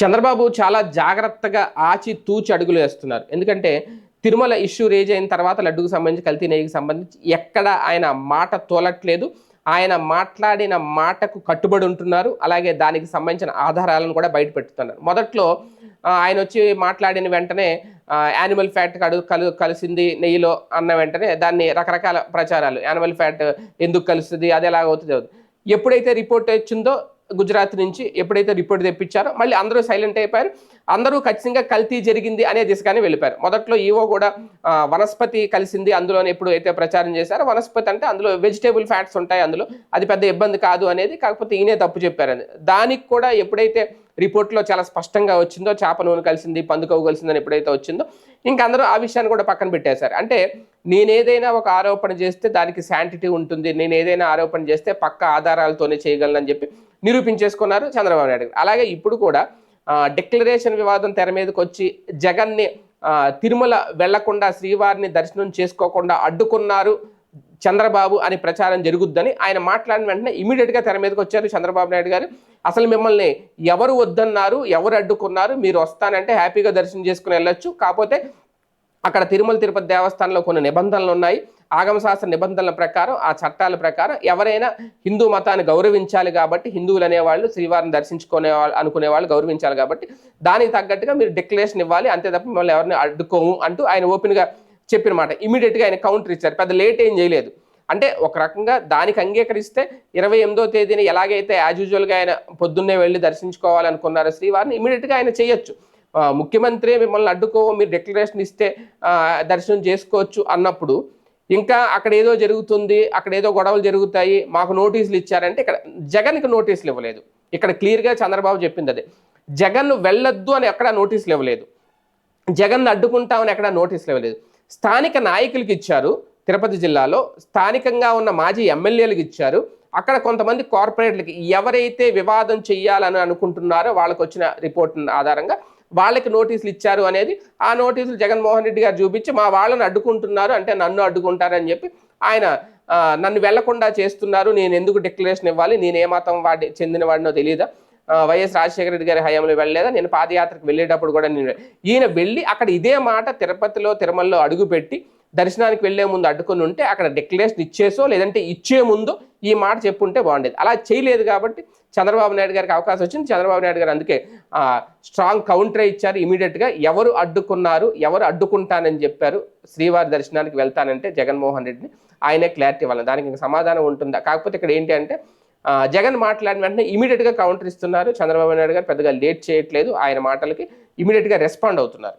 చంద్రబాబు చాలా జాగ్రత్తగా ఆచి తూచి అడుగులు వేస్తున్నారు. ఎందుకంటే తిరుమల ఇష్యూ రేజ్ అయిన తర్వాత లడ్డుకు సంబంధించి కల్తీ నెయ్యికి సంబంధించి ఎక్కడ ఆయన మాట తోలట్లేదు. ఆయన మాట్లాడిన మాటకు కట్టుబడి ఉంటున్నారు. అలాగే దానికి సంబంధించిన ఆధారాలను కూడా బయట పెట్టుతున్నారు. మొదట్లో ఆయన వచ్చి మాట్లాడిన వెంటనే యానిమల్ ఫ్యాట్ కడు కలు కలిసింది నెయ్యిలో అన్న వెంటనే దాన్ని రకరకాల ప్రచారాలు. యానిమల్ ఫ్యాట్ ఎందుకు కలుస్తుంది అది ఎలాగవుతుంది అవుతుంది. ఎప్పుడైతే రిపోర్ట్ వచ్చిందో గుజరాత్ నుంచి ఎప్పుడైతే రిపోర్ట్ తెప్పించారో మళ్ళీ అందరూ సైలెంట్ అయిపోయారు. అందరూ ఖచ్చితంగా కల్తీ జరిగింది అనే దిశగానే వెళ్ళిపోయారు. మొదట్లో ఈవో కూడా వనస్పతి కలిసింది అందులోనే ఎప్పుడు అయితే ప్రచారం చేశారో వనస్పతి అంటే అందులో వెజిటేబుల్ ఫ్యాట్స్ ఉంటాయి అందులో. అది పెద్ద ఇబ్బంది కాదు అనేది కాకపోతే ఈయనే తప్పు చెప్పారని దానికి కూడా ఎప్పుడైతే రిపోర్ట్లో చాలా స్పష్టంగా వచ్చిందో చేప నూనె కలిసింది పందుకవు కలిసిందని ఎప్పుడైతే వచ్చిందో ఇంకా అందరూ ఆ విషయాన్ని కూడా పక్కన పెట్టేశారు అంటే నేనేదైనా ఒక ఆరోపణ చేస్తే దానికి శాంటిటీ ఉంటుంది నేను ఏదైనా ఆరోపణ చేస్తే పక్క ఆధారాలతోనే చేయగలనని చెప్పి నిరూపించేసుకున్నారు చంద్రబాబు నాయుడు అలాగే ఇప్పుడు కూడా డిక్లరేషన్ వివాదం తెర మీదకి వచ్చి జగన్ని తిరుమల వెళ్ళకుండా శ్రీవారిని దర్శనం చేసుకోకుండా అడ్డుకున్నారు చంద్రబాబు అని ప్రచారం జరుగుద్దని ఆయన మాట్లాడిన వెంటనే ఇమీడియట్గా తెర మీదకి వచ్చారు చంద్రబాబు నాయుడు గారు. అసలు మిమ్మల్ని ఎవరు వద్దన్నారు ఎవరు అడ్డుకున్నారు మీరు వస్తానంటే హ్యాపీగా దర్శనం చేసుకుని వెళ్ళొచ్చు. కాకపోతే అక్కడ తిరుమల తిరుపతి దేవస్థానంలో కొన్ని నిబంధనలు ఉన్నాయి. ఆగమశాస్త్ర నిబంధనల ప్రకారం ఆ చట్టాల ప్రకారం ఎవరైనా హిందూ మతాన్ని గౌరవించాలి కాబట్టి హిందువులు అనేవాళ్ళు శ్రీవారిని దర్శించుకునే వాళ్ళు అనుకునే వాళ్ళు గౌరవించాలి కాబట్టి దానికి తగ్గట్టుగా మీరు డిక్లరేషన్ ఇవ్వాలి. అంతే తప్ప మిమ్మల్ని ఎవరిని అడ్డుకోము అంటూ ఆయన ఓపెన్గా చెప్పిన మాట ఇమీడియట్గా ఆయన కౌంటర్ ఇచ్చారు. పెద్ద లేట్ ఏం చేయలేదు. అంటే ఒక రకంగా దానికి అంగీకరిస్తే ఇరవై ఎనిమిదో తేదీని ఎలాగైతే యాజ్ యూజువల్గా ఆయన పొద్దున్నే వెళ్ళి దర్శించుకోవాలనుకున్నారో శ్రీవారిని ఇమీడియట్గా ఆయన చేయొచ్చు. ముఖ్యమంత్రి మిమ్మల్ని అడ్డుకో మీరు డిక్లరేషన్ ఇస్తే దర్శనం చేసుకోవచ్చు అన్నప్పుడు ఇంకా అక్కడ ఏదో జరుగుతుంది అక్కడ ఏదో గొడవలు జరుగుతాయి మాకు నోటీసులు ఇచ్చారంటే ఇక్కడ జగన్కి నోటీసులు ఇవ్వలేదు. ఇక్కడ క్లియర్గా చంద్రబాబు చెప్పింది అదే. జగన్ వెళ్ళొద్దు అని ఎక్కడ నోటీసులు ఇవ్వలేదు. జగన్ అడ్డుకుంటామని ఎక్కడ నోటీసులు ఇవ్వలేదు. స్థానిక నాయకులకు ఇచ్చారు. తిరుపతి జిల్లాలో స్థానికంగా ఉన్న మాజీ ఎమ్మెల్యేలకు ఇచ్చారు. అక్కడ కొంతమంది కార్పొరేట్లకి ఎవరైతే వివాదం చెయ్యాలని అనుకుంటున్నారో వాళ్ళకి వచ్చిన రిపోర్ట్ ఆధారంగా వాళ్ళకి నోటీసులు ఇచ్చారు అనేది ఆ నోటీసులు జగన్మోహన్ రెడ్డి గారు చూపించి మా వాళ్ళని అడ్డుకుంటున్నారు అంటే నన్ను అడ్డుకుంటారని చెప్పి ఆయన నన్ను వెళ్ళకుండా చేస్తున్నారు. నేను ఎందుకు డిక్లరేషన్ ఇవ్వాలి? నేను ఏ మతం వాడి చెందిన వాడినో తెలియదా వైఎస్ రాజశేఖర రెడ్డి గారి హయాంలో వెళ్ళలేదా? నేను పాదయాత్రకు వెళ్ళేటప్పుడు కూడా నేను ఈయన వెళ్ళి అక్కడ ఇదే మాట తిరుపతిలో తిరుమలలో అడుగుపెట్టి దర్శనానికి వెళ్ళే ముందు అడ్డుకుని ఉంటే అక్కడ డిక్లరేషన్ ఇచ్చేసో లేదంటే ఇచ్చే ముందు ఈ మాట చెప్పుంటే బాగుండేది. అలా చేయలేదు కాబట్టి చంద్రబాబు నాయుడు గారికి అవకాశం వచ్చింది. చంద్రబాబు నాయుడు గారు అందుకే స్ట్రాంగ్ కౌంటర్ ఇచ్చారు. ఇమీడియట్గా ఎవరు అడ్డుకున్నారు ఎవరు అడ్డుకుంటానని చెప్పారు. శ్రీవారి దర్శనానికి వెళ్తానంటే జగన్మోహన్ రెడ్డిని ఆయనే క్లారిటీ ఇవ్వాలి. దానికి ఇంకా సమాధానం ఉంటుందా. కాకపోతే ఇక్కడ ఏంటి అంటే జగన్ మాట్లాడిన వెంటనే ఇమీడియట్గా కౌంటర్ ఇస్తున్నారు. చంద్రబాబు నాయుడు గారు పెద్దగా లేట్ చేయట్లేదు. ఆయన మాటలకి ఇమీడియట్గా రెస్పాండ్ అవుతున్నారు.